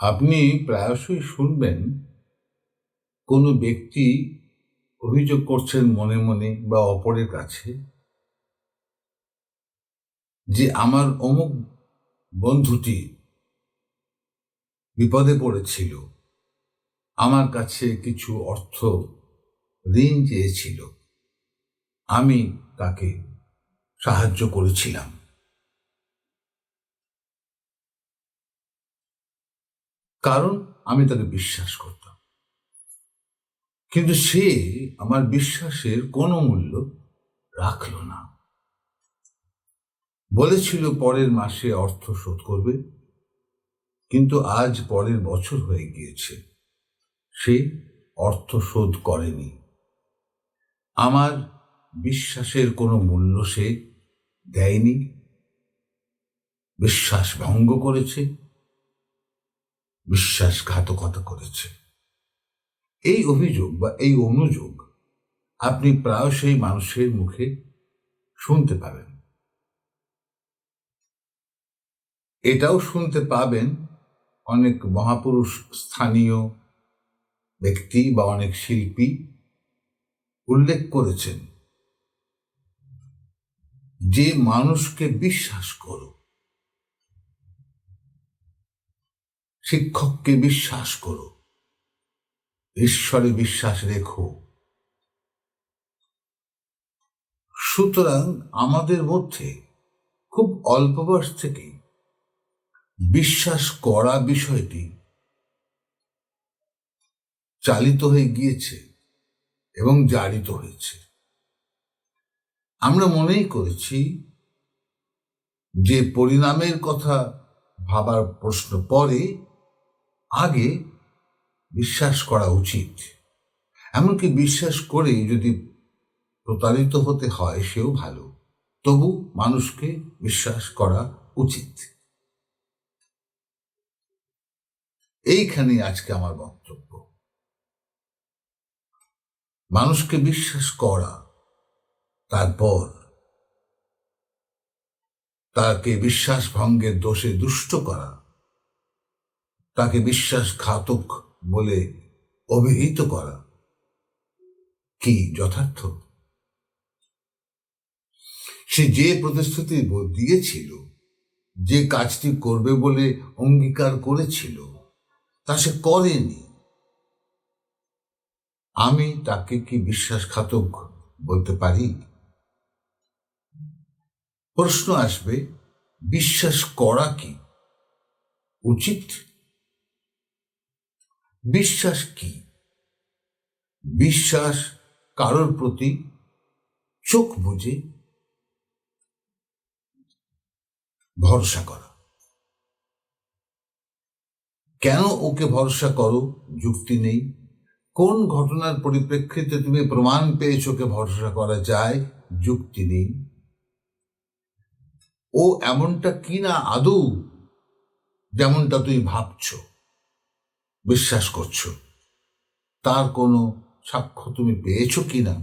আপনি প্রায়শই শুনবেন কোনো ব্যক্তি অভিযোগ করছেন মনে মনে বা অপরের কাছে যে আমার অমুক বন্ধুটি বিপদে পড়েছিল, আমার কাছে কিছু অর্থ ঋণ চেয়েছিল, আমি তাকে সাহায্য করেছিলাম। কারণ আমি তাকে বিশ্বাস করতাম। কিন্তু সে আমার বিশ্বাসের কোনো মূল্য রাখল না। বলেছিল পরের মাসে অর্থ শোধ করবে, কিন্তু আজ পরের বছর হয়ে গিয়েছে। সে অর্থ শোধ করেনি। আমার বিশ্বাসের কোনো মূল্য সে দেয়নি। বিশ্বাস ভঙ্গ করেছে। বিশ্বাসঘাতকতা করেছে। এই অভিযোগ বা এই অনুযোগ আপনি প্রায়শই মানুষের মুখে শুনতে পাবেন। এটাও শুনতে পাবেন অনেক মহাপুরুষ, স্থানীয় ব্যক্তি বা অনেক শিল্পী উল্লেখ করেছেন যে মানুষকে বিশ্বাস করো। শিক্ষককে বিশ্বাস করো। ঈশ্বরে বিশ্বাস রেখো। সুতরাং আমাদের মধ্যে খুব অল্প বয়স থেকেই বিশ্বাস করা বিষয়টি চালিত হয়ে গিয়েছে এবং জারিত হয়েছে। আমরা মনেই করেছি যে পরিণামের কথা ভাবার প্রশ্ন পরে আগে বিশ্বাস করা উচিত। এমনকি বিশ্বাস করে যদি প্রতারিত হতে হয়, সেও ভালো। তবু মানুষকে বিশ্বাস করা উচিত। এইখানে আজকে আমার বক্তব্য। মানুষকে বিশ্বাস করা, তারপর তাকে বিশ্বাস ভঙ্গের দোষে দুষ্ট করা তাকে বিশ্বাসঘাতক বলে অভিহিত করা কি যথার্থ? সে যে প্রতিশ্রুতি দিয়েছিল, যে কাজটি করবে বলে অঙ্গীকার করেছিল, তা সে করেনি। আমি তাকে কি বিশ্বাসঘাতক বলতে পারি? প্রশ্ন আসবে, বিশ্বাস করা কি উচিত? বিশ্বাস কি? বিশ্বাস কারোর প্রতি চোখ বুঝে ভরসা করা। কেন ওকে ভরসা করো? যুক্তি নেই। কোন ঘটনার পরিপ্রেক্ষিতে তুমি প্রমাণ পেয়েছ ওকে ভরসা করা যায়? যুক্তি নেই। ও এমনটা কি না আদৌ? যেমনটা তুই ভাবছ। বিশ্বাস করছ? তার কোনো সাক্ষ্য তুমি পেয়েছ কি না?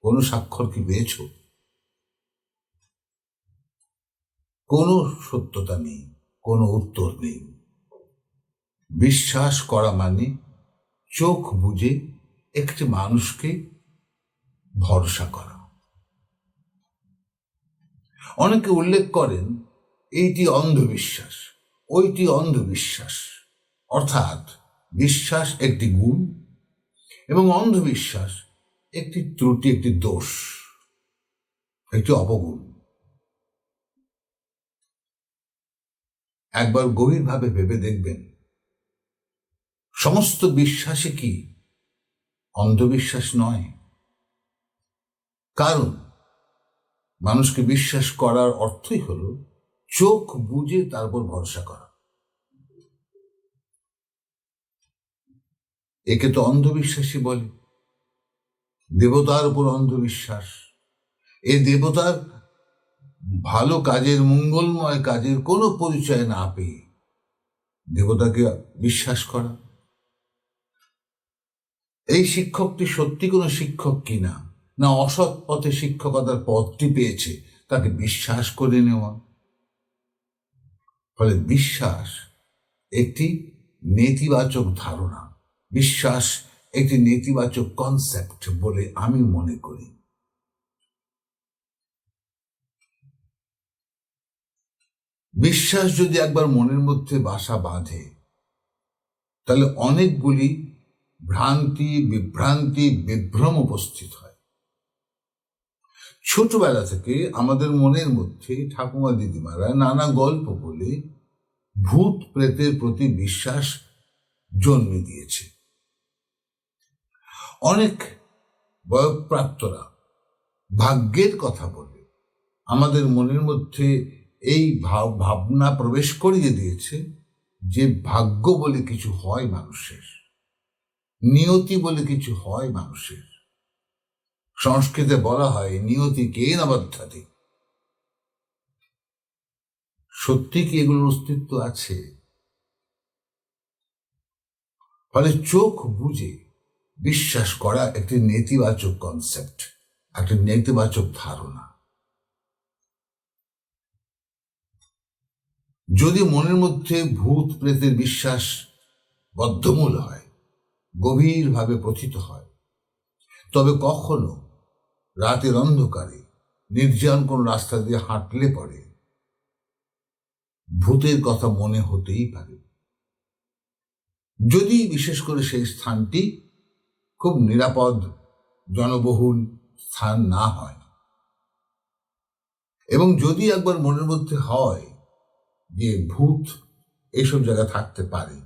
কোনো স্বাক্ষর কি পেয়েছ? কোনো সত্যতা নেই, কোনো উত্তর নেই। বিশ্বাস করা মানে চোখ বুঝে একটি মানুষকে ভরসা করা। অনেকে উল্লেখ করেন, এইটি অন্ধবিশ্বাস, ওইটি অন্ধবিশ্বাস। অর্থাৎ বিশ্বাস একটি গুণ এবং অন্ধবিশ্বাস একটি ত্রুটি, একটি দোষ, একটি অপগুণ একবার গভীরভাবে ভেবে দেখবেন, সমস্ত বিশ্বাসে কি? অন্ধবিশ্বাস নয়। কারণ মানুষকে বিশ্বাস করার অর্থই হল চোখ বুঝে তার উপর ভরসা করা। একে তো অন্ধবিশ্বাসী বলে। দেবতার উপর অন্ধবিশ্বাস। এ দেবতার ভালো কাজের, মঙ্গলময় কাজের কোনো পরিচয় না পেয়ে দেবতাকে বিশ্বাস করা। এই শিক্ষকটি সত্যি কোনো শিক্ষক কিনা না অসৎ পথে শিক্ষকতার পথটি পেয়েছে, তাকে বিশ্বাস করে নেওয়া। ফলে বিশ্বাস একটি নেতিবাচক ধারণা। বিশ্বাস একটি নেতিবাচক কনসেপ্ট বলে আমি মনে করি। বিশ্বাস যদি একবার মনের মধ্যে বাসা বাঁধে, তাহলে অনেকগুলি ভ্রান্তি, বিভ্রান্তি, বিভ্রম উপস্থিত হয়। ছোটবেলা থেকে আমাদের মনের মধ্যে ঠাকুমা দিদিমারা নানা গল্প বলে ভূত প্রেতের প্রতি বিশ্বাস জন্মে দিয়েছে। অনেক বয়প্রাপ্তরা ভাগ্যের কথা বলে। আমাদের মনের মধ্যে এই ভাব, ভাবনা প্রবেশ করিয়ে দিয়েছে যে ভাগ্য বলে কিছু হয় মানুষের, নিয়তি বলে কিছু হয় মানুষের। সংস্কৃতে বলা হয়, নিয়তি কে নবদ্ধাতি সত্যি কি এগুলোর অস্তিত্ব আছে? ফলে চোখ বুঝে বিশ্বাস করা একটি নেতিবাচক কনসেপ্ট একটি নেতিবাচক ধারণা। যদি মনের মধ্যে ভূত প্রেতের বিশ্বাস বদ্ধমূল হয়, গভীরভাবে প্রথিত হয়, তবে কখনো রাতের অন্ধকারে নির্জন কোন রাস্তা দিয়ে হাঁটলে পরে ভূতের কথা মনে হতেই পারে। যদি বিশেষ করে সেই স্থানটি খুব নিরাপদ, জনবহুল স্থান না হয়। এবং যদি একবার মনের মধ্যে হয় যে ভূত এসব জায়গায় থাকতে পারে,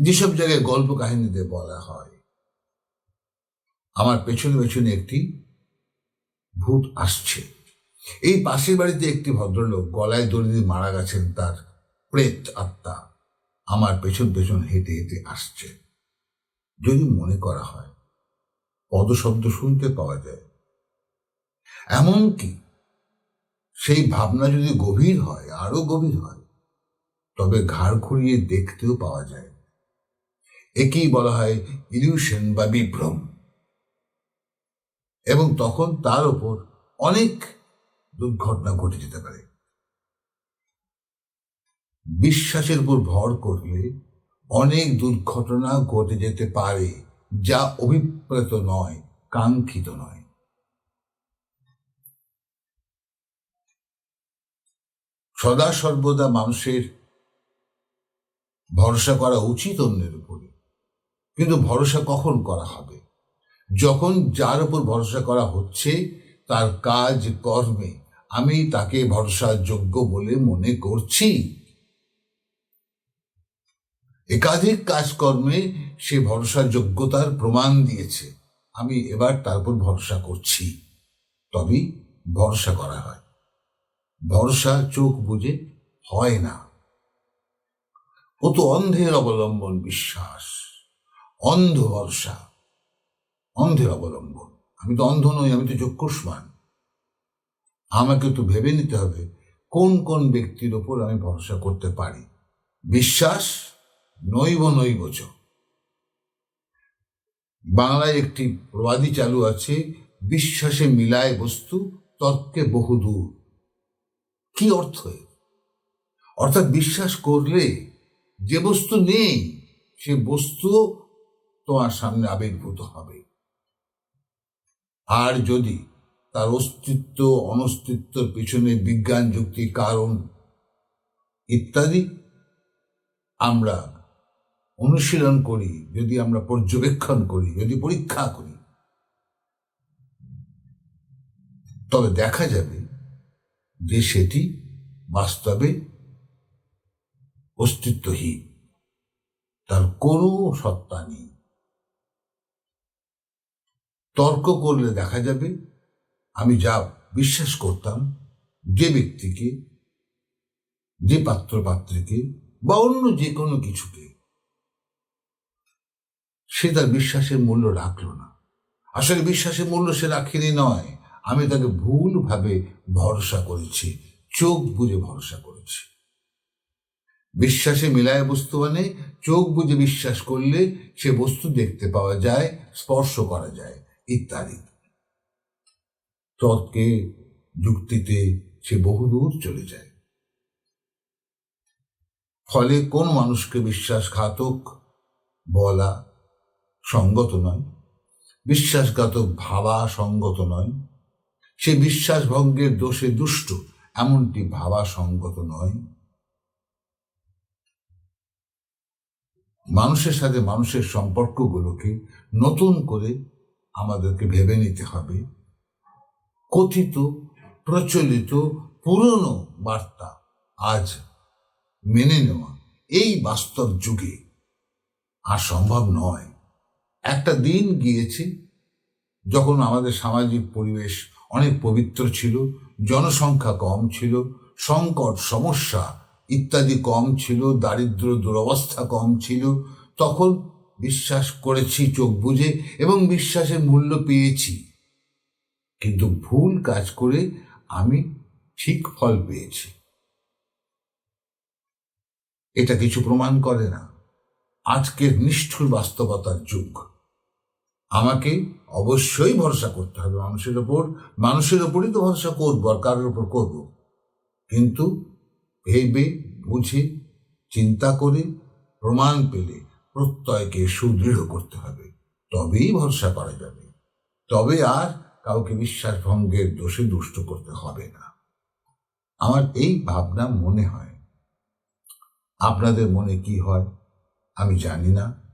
যেসব জায়গায় গল্প কাহিনীতে বলা হয়, আমার পেছনে পেছনে একটি ভূত আসছে। এই পাশের বাড়িতে একটি ভদ্রলোক গলায় দড়ি দিয়ে মারা গেছেন তার প্রেত আত্মা। আমার পেছন পেছন হেঁটে হেঁটে আসছে। যদি মনে করা হয় পদশব্দ শুনতে পাওয়া যায়। এমনকি সেই ভাবনা যদি গভীর হয় আরও গভীর হয়, তবে ঘাড় ঘুরিয়ে দেখতেও পাওয়া যায়। একেই বলা হয় ইলিউশন বা বিভ্রম। এবং তখন তার ওপর অনেক দুর্ঘটনা ঘটে যেতে পারে। বিশ্বাসের উপর ভর করলে অনেক দুর্ঘটনা ঘটে যেতে পারে। যা অভিপ্রেত নয়, কাঙ্ক্ষিত নয়। সদা সর্বদা মানুষের ভরসা করা উচিত অন্যের উপরে। কিন্তু ভরসা কখন করা হবে? যখন যার উপর ভরসা করা হচ্ছে, তার কাজ কর্মে, আমি তাকে ভরসার যোগ্য বলে মনে করছি। একাধিক কাজকর্মে সে ভরসার যোগ্যতার প্রমাণ দিয়েছে। আমি এবার তার উপর ভরসা করছি। তবেই ভরসা করা হয়। ভরসা চোখ বুঝে হয় না। ও তো অন্ধের অবলম্বন বিশ্বাস। অন্ধ ভরসা। অন্ধের অবলম্বন। আমি তো অন্ধ নই, আমি তো চক্ষুষ্মান। আমাকে তো ভেবে নিতে হবে কোন কোন ব্যক্তির ওপর আমি ভরসা করতে পারি। বিশ্বাস নৈব নৈবচ। বাংলায় একটি প্রবাদী চালু আছে, বিশ্বাসে মিলায় বস্তু, তর্কে বহুদূর কি অর্থ অর্থাৎ বিশ্বাস করলে যে বস্তু নেই, সে বস্তু তোমার সামনে আবির্ভূত হবে। আর যদি তার অস্তিত্ব, অনস্তিত্বর পিছনে বিজ্ঞান, যুক্তি, কারণ ইত্যাদি, আমরা অনুশীলন করি, যদি আমরা পর্যবেক্ষণ করি, যদি পরীক্ষা করি, তবে দেখা যাবে যে সেটি বাস্তবে অস্তিত্বহীন। তার কোনো সত্তা নেই। তর্ক করলে দেখা যাবে, আমি যা বিশ্বাস করতাম যে ব্যক্তিকে, যে পাত্র পাত্রীকে বা অন্য যে কোনো কিছুকে সে তার বিশ্বাসের মূল্য রাখল না। আসলে বিশ্বাসের মূল্য সে রাখেনি নয়, আমি তাকে ভুলভাবে ভরসা করেছি, চোখ বুঝে ভরসা করেছি। বিশ্বাসে মিলায় বস্তু মানে চোখ বুঝে বিশ্বাস করলে সে বস্তু দেখতে পাওয়া যায়, স্পর্শ করা যায়, ইত্যাদি। তর্কে, যুক্তিতে সে বহুদূর চলে যায়। ফলে কোন মানুষকে বিশ্বাসঘাতক বলা সঙ্গত নয়, বিশ্বাসঘাতক ভাবা সঙ্গত নয়, সে বিশ্বাস ভঙ্গের দোষে দুষ্ট এমনটি ভাবা সঙ্গত নয়। মানুষের সাথে মানুষের সম্পর্কগুলোকে নতুন করে আমাদেরকে ভেবে নিতে হবে। কথিত, প্রচলিত, পুরনো বার্তা আজ মেনে নেওয়া এই বাস্তব যুগে আর সম্ভব নয়। একটা দিন গিয়েছে যখন আমাদের সামাজিক পরিবেশ অনেক পবিত্র ছিল, জনসংখ্যা কম ছিল, সংকট, সমস্যা ইত্যাদি কম ছিল দারিদ্র দুরবস্থা কম ছিল, তখন বিশ্বাস করেছি, চোখ বুঝে এবং বিশ্বাসের মূল্য পেয়েছি। কিন্তু ভুল কাজ করে আমি ঠিক ফল পেয়েছি। এটা কিছু প্রমাণ করে না। আজকের নিষ্ঠুর বাস্তবতার যুগ। আমাকে অবশ্যই ভরসা করতে হবে মানুষের ওপর। মানুষের ওপরই তো ভরসা করব আর কারোর ওপর করব। কিন্তু ভেবে, বুঝে, চিন্তা করে, প্রমাণ পেলে প্রত্যয়কে সুদৃঢ় করতে হবে। তবেই ভরসা করা যাবে। তবে আর কাউকে বিশ্বাস ভঙ্গের দোষে দুষ্ট করতে হবে না। আমার এই ভাবনা মনে হয়। আপনাদের মনে কি হয়? আমি জানি না।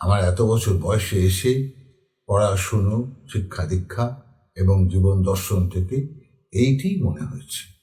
আমার এত বছর বয়সে এসে পড়াশুনো শিক্ষা দীক্ষা এবং জীবন দর্শন থেকে এইটি মনে হয়েছে।